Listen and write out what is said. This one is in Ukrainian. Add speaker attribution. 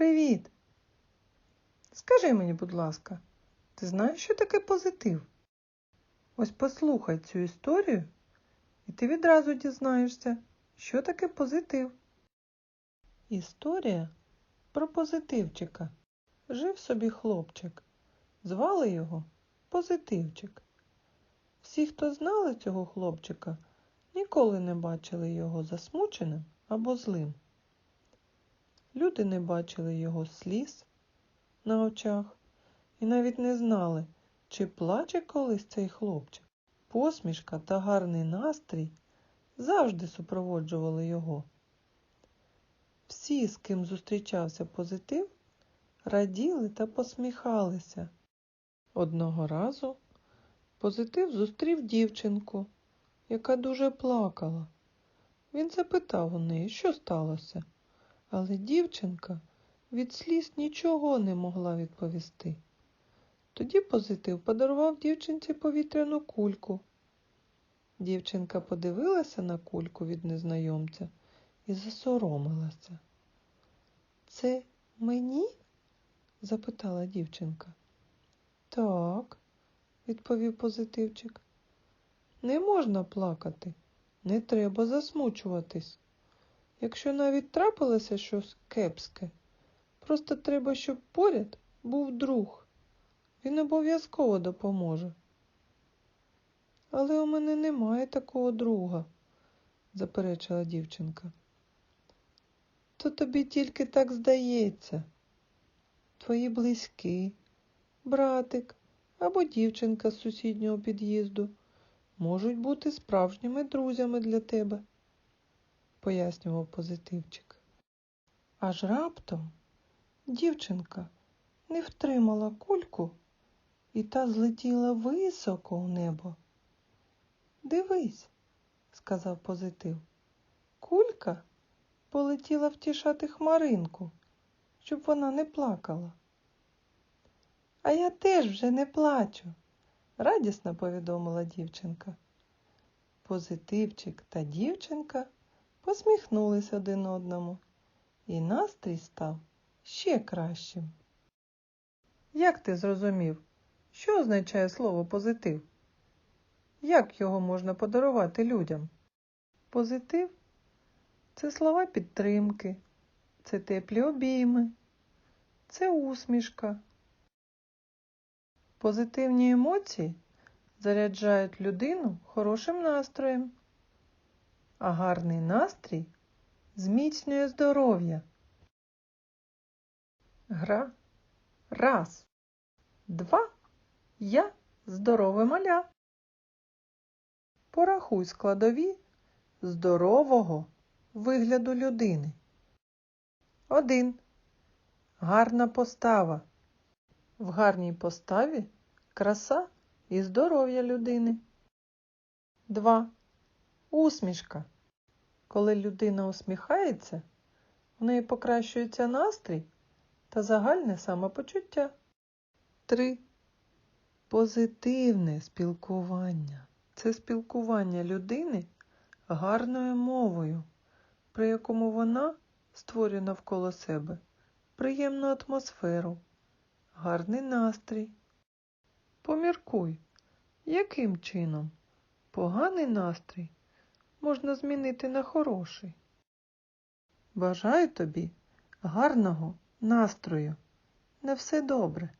Speaker 1: Привіт! Скажи мені, будь ласка, ти знаєш, що таке позитив? Ось послухай цю історію, і ти відразу дізнаєшся, що таке позитив. Історія про позитивчика. Жив собі хлопчик. Звали його Позитивчик. Всі, хто знали цього хлопчика, ніколи не бачили його засмученим або злим. Люди не бачили його сліз на очах і навіть не знали, чи плаче колись цей хлопчик. Посмішка та гарний настрій завжди супроводжували його. Всі, з ким зустрічався позитив, раділи та посміхалися. Одного разу позитив зустрів дівчинку, яка дуже плакала. Він запитав у неї, що сталося, але дівчинка від сліз нічого не могла відповісти. Тоді позитив подарував дівчинці повітряну кульку. Дівчинка подивилася на кульку від незнайомця і засоромилася. Це мені? запитала дівчинка. Так, відповів позитивчик. Не можна плакати, не треба засмучуватись. Якщо навіть трапилося щось кепське, просто треба, щоб поряд був друг. Він обов'язково допоможе. Але у мене немає такого друга, заперечила дівчинка. То тобі тільки так здається. Твої близькі, братик або дівчинка з сусіднього під'їзду можуть бути справжніми друзями для тебе, пояснював позитивчик. Аж раптом дівчинка не втримала кульку і та злетіла високо в небо. Дивись, сказав позитив. Кулька полетіла втішати хмаринку, щоб вона не плакала. А я теж вже не плачу, радісно повідомила дівчинка. Позитивчик та дівчинка посміхнулись один одному, і настрій став ще кращим. Як ти зрозумів, що означає слово позитив? Як його можна подарувати людям? Позитив це слова підтримки, це теплі обійми, це усмішка. Позитивні емоції заряджають людину хорошим настроєм, а гарний настрій зміцнює здоров'я. Гра раз, два, я здорове маля. Порахуй складові здорового вигляду людини. Один. Гарна постава. В гарній поставі краса і здоров'я людини. 2. Усмішка. Коли людина усміхається, в неї покращується настрій та загальне самопочуття. 3. Позитивне спілкування. Це спілкування людини гарною мовою, при якому вона створює навколо себе приємну атмосферу, гарний настрій. Поміркуй, яким чином поганий настрій можна змінити на хороший. Бажаю тобі гарного настрою. На все добре.